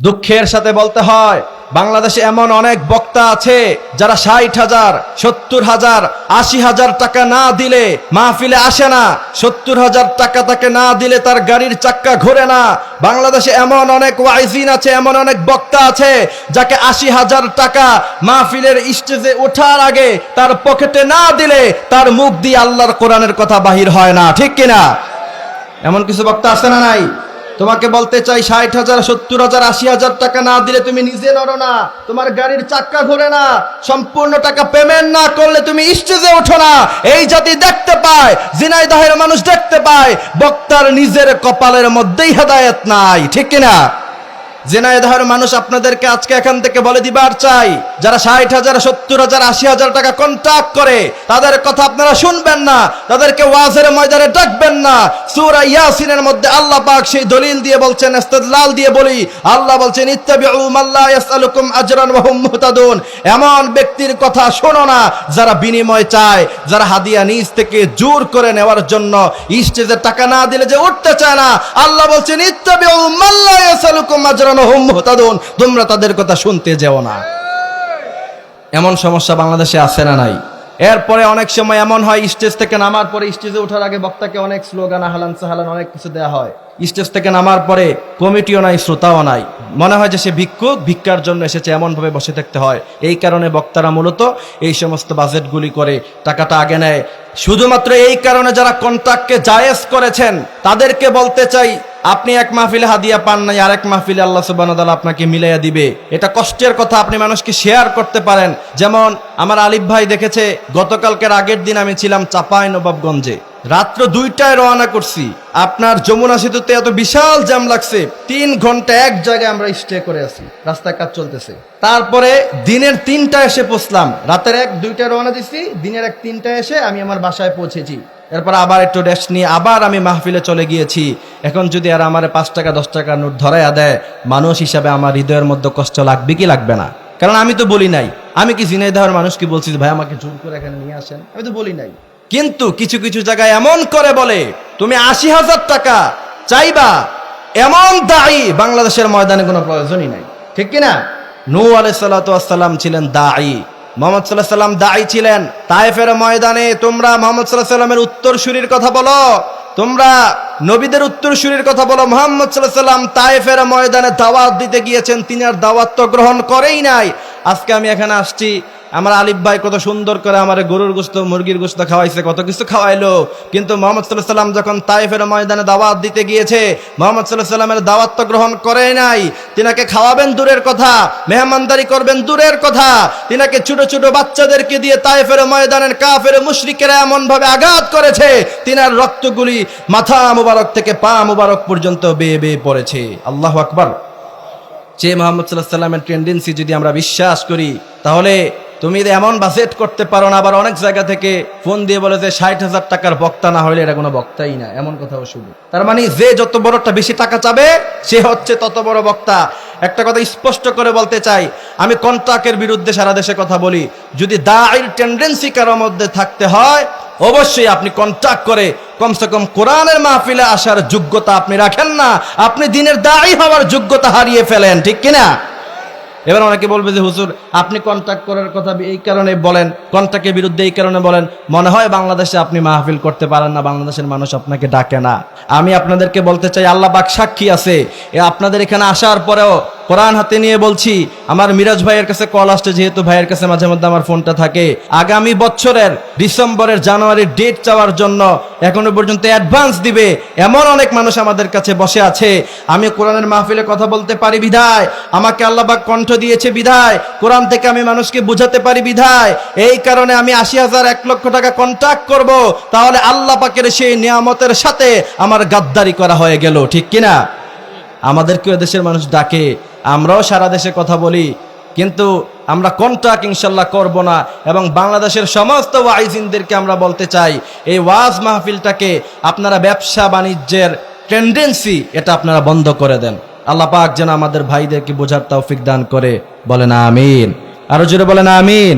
দুঃখের সাথে বলতে হয়, বাংলাদেশে এমন অনেক বক্তা আছে যারা ষাট হাজার, সত্তর হাজার, আশি হাজার টাকা না দিলে মাহফিলে আসে না। সত্তর হাজার টাকা তাকে না দিলে তার গাড়ির চাক্কা ঘোরে না। বাংলাদেশে এমন অনেক ওয়াইজিন আছে, এমন অনেক বক্তা আছে যাকে আশি হাজার টাকা মাহফিলের স্টেজে ওঠার আগে তার পকেটে না দিলে তার মুখ দিয়ে আল্লাহর কোরআনের কথা বাহির হয় না। ঠিক কিনা? এমন কিছু বক্তা আছে না নাই? তোমাকে বলতে চাই, ষাট হাজার, সত্তর হাজার, আশি হাজার টাকা না দিলে তুমি নিজে নড়ো না। তোমার গাড়ির চাক্কা ঘোরে না। সম্পূর্ণ টাকা পেমেন্ট না করলে তুমি স্টেজে ওঠো না। এই জাতি দেখতে পায় জিনাই দাহের মানুষ দেখতে পায়, বক্তার নিজের কপালের মধ্যেই হেদায়ত নাই, ঠিক কিনা? জেনায়দাহের মানুষ আপনাদেরকে আজকে এখান থেকে বলে দিবার চাই। যারা ষাট হাজার, সত্তর হাজার, আশি হাজার টাকা কন্ট্রাক্ট করে, তাদের কথা আপনারা শুনবেন না, তাদেরকে ওয়াজের ময়দানে ডাকবেন না। সূরা ইয়াসিনের মধ্যে আল্লাহ পাক সেই দলিল দিয়ে বলছেন, ইস্তেদলাল দিয়ে বলি, আল্লাহ বলছেন আজরান এমন ব্যক্তির কথা শোনো না, যারা বিনিময় চায়, যারা হাদিয়া নিজ থেকে জোর করে নেওয়ার জন্য স্টেজে টাকা না দিলে যে উঠতে চায় না। আল্লাহ বলছেন, ইত্তাবিউ মাল্লা আজরান তোমরা তাদের কথা শুনতে যেও না। এমন সমস্যা বাংলাদেশে আছে না নাই? এরপরে অনেক সময় এমন হয়, স্টেজ থেকে নামার পরে স্টেজে ওঠার আগে বক্তাকে অনেক স্লোগান, আহলান, সাহালান, অনেক কিছু দেওয়া হয়। স্টেজ থেকে নামার পরে কমিটিও নাই, শ্রোতাও নাই। মনে হয় যে সে ভিক্ষুক, ভিক্ষার জন্য এসেছে, এমনভাবে বসে থাকতে হয়। এই কারণে বক্তারা মূলত এই সমস্ত বাজেটগুলি করে টাকাটা আগে নেয়। শুধুমাত্র এই কারণে যারা কন্ট্রাক্টকে জায়েজ করেছেন, তাদেরকে বলতে চাই আপনি এক মাহফিলে হাদিয়া পান নাই আর এক মাহফিলে আল্লাহ সুবাহ আপনাকে মিলাইয়া দিবে। এটা কষ্টের কথা, আপনি মানুষকে শেয়ার করতে পারেন। যেমন আমার আলিফ ভাই দেখেছে, গতকালকের আগের দিন আমি ছিলাম চাপাই নবাবগঞ্জে। রাত্র দুইটায় রওনা করছি। আপনার যমুনা সেতুতে এত বিশাল জ্যাম লাগছে, তিন ঘণ্টা এক জায়গায় আমরা স্টে করে আছি। রাস্তায় কাজ চলতেছে। তারপরে দিনের তিনটা এসে পৌঁছলাম। রাতের এক, দুইটায় রওনা দিছি, দিনের এক তিনটা এসে আমি আমার বাসায় পৌঁছেছি। এরপর আবার একটু রেস্ট নিয়ে আবার আমি মাহফিলে চলে গিয়েছি। এখন যদি আর আমার পাঁচ টাকা, দশ টাকা নোট ধরাইয়া দেয়, মানুষ হিসাবে আমার হৃদয়ের মধ্যে কষ্ট লাগবে কি লাগবে না? কারণ আমি তো বলি নাই। আমি কি জিনাইদাহর মানুষকে বলছি ভাই, আমাকে জোর করে এখানে নিয়ে আসেন? আমি তো বলি নাই। কিন্তু কিছু কিছু জায়গায় এমন করে বলে, তুমি আশি হাজার টাকা চাইবা, এমন দায়ী বাংলাদেশের ময়দানে কোনো প্রয়োজনই নাই। ঠিক কিনা? নূ আলাইসাল্লাম ছিলেন দায়ী। মোহাম্মদ সাল্লাহ সাল্লাম দায়ী ছিলেন। তাইফের ময়দানে তোমরা মোহাম্মদ সাল্লাহ সাল্লামের উত্তর সুরির কথা বলো। তোমরা নবীদের উত্তর সুরির কথা বলো। মোহাম্মদ সাল্লাহ সাল্লাম তাইফের ময়দানে দাওয়াত দিতে গিয়েছেন। তিনি আর দাওয়াত তো গ্রহণ করেই নাই। আজকে আমি এখানে আসছি। আমার আলিফ ভাই কত সুন্দর করে আমার গরুর গোস্ত, মুরগির গোস্ত খাওয়াইছে, কত কিছু খাওয়াইলো। কিন্তু মোহাম্মদ সাল্লাহ সাল্লাম যখন তাইফের ময়দানে দাওয়াত দিতে গিয়েছে, মোহাম্মদ সাল্লাহ সাল্লামের দাওয়াত তো গ্রহণ করে নাই। তিনাকে খাওয়াবেন দূরের কথা, মেহমানদারি করবেন দূরের কথা। তিনাকে ছোট ছোট বাচ্চাদেরকে দিয়ে তাইফের ময়দানের কাফের মুশরিকেরা এমন ভাবে আঘাত করেছে, তিনার রক্তগুলি মাথা মুবারক থেকে পা মুবারক পর্যন্ত বেয়ে বেয়ে পড়েছে। আল্লাহ আকবার। যে মোহাম্মদ সাল্লাহ সাল্লামের টেন্ডেন্সি যদি আমরা বিশ্বাস করি, তাহলে তুমি এমন বাজেট করতে পারো না, আবার অনেক জায়গা থেকে ফোন দিয়ে বলে যে ষাট হাজার টাকার বক্তা না হলে এটা কোনো বক্তাই না, এমন কথাও শুধু তার মানে যে যত বড়টা বেশি টাকা চাবে, সে হচ্ছে তত বড় বক্তা। একটা কথা স্পষ্ট করে বলতে চাই, আমি কন্ট্রাক্টের বিরুদ্ধে সারা দেশে কথা বলি, যদি দায়ের টেন্ডেন্সি কারোর মধ্যে থাকতে হয়, অবশ্যই আপনি কন্ট্রাক্ট করে কমসে কম কোরআনের মাহফিলে আসার যোগ্যতা আপনি রাখেন না। আপনি দিনের দায়ী হওয়ার যোগ্যতা হারিয়ে ফেলেন, ঠিক কিনা? এবার অনেকে বলবে যে, হুজুর, আপনি কন্ট্যাক্ট করার কথা এই কারণে বলেন কন্ট্যাক্টের বিরুদ্ধে এই কারণে বলেন। মনে হয় বাংলাদেশে আপনি মাহফিল করতে পারেন না, বাংলাদেশের মানুষ আপনাকে ডাকে না। আমি আপনাদেরকে বলতে চাই আল্লাহ বাক সাক্ষী আছে। আপনাদের এখানে আসার পরেও কোরআন হাতে নিয়ে বলছি, আমার মিরাজ ভাইয়ের কাছে কল আসছে, যেহেতু ভাইয়ের কাছে মাঝে মধ্যে আমার ফোনটা থাকে। আগামী বছরের ডিসেম্বরের জানুয়ারির ডেট চাওয়ার জন্য এখনও পর্যন্ত অ্যাডভান্স দিবে, এমন অনেক মানুষ আমাদের কাছে বসে আছে। আমি কোরআনের মাহফিলে কথা বলতে পারি বিধায়, আমাকে আল্লাহবাক কণ্ঠ দিয়েছে বিধায়, কোরআন থেকে আমি মানুষকে বুঝাতে পারি বিধায়। এই কারণে আমি আশি হাজার এক লক্ষ টাকা কন্ট্যাক্ট করব, তাহলে আল্লাহ পাকের সেই নিয়ামতের সাথে আমার গাদ্দারি করা হয়ে গেল, ঠিক কিনা? আমাদেরকেও দেশের মানুষ ডাকে আমরাও সারা দেশে কথা বলি, কিন্তু আমরা কন্ট্রাক্ট ইনশাল্লাহ করব না এবং বাংলাদেশের সমস্ত ওয়াইজিনদেরকে আমরা বলতে চাই, এই ওয়াজ মাহফিলটাকে আপনারা ব্যবসা বাণিজ্যের টেন্ডেন্সি এটা আপনারা বন্ধ করে দেন। আল্লাহ পাক যেন আমাদের ভাইদেরকে বোঝার তৌফিক দান করে, বলেন আমিন। আরও জোরে বলেন আমিন।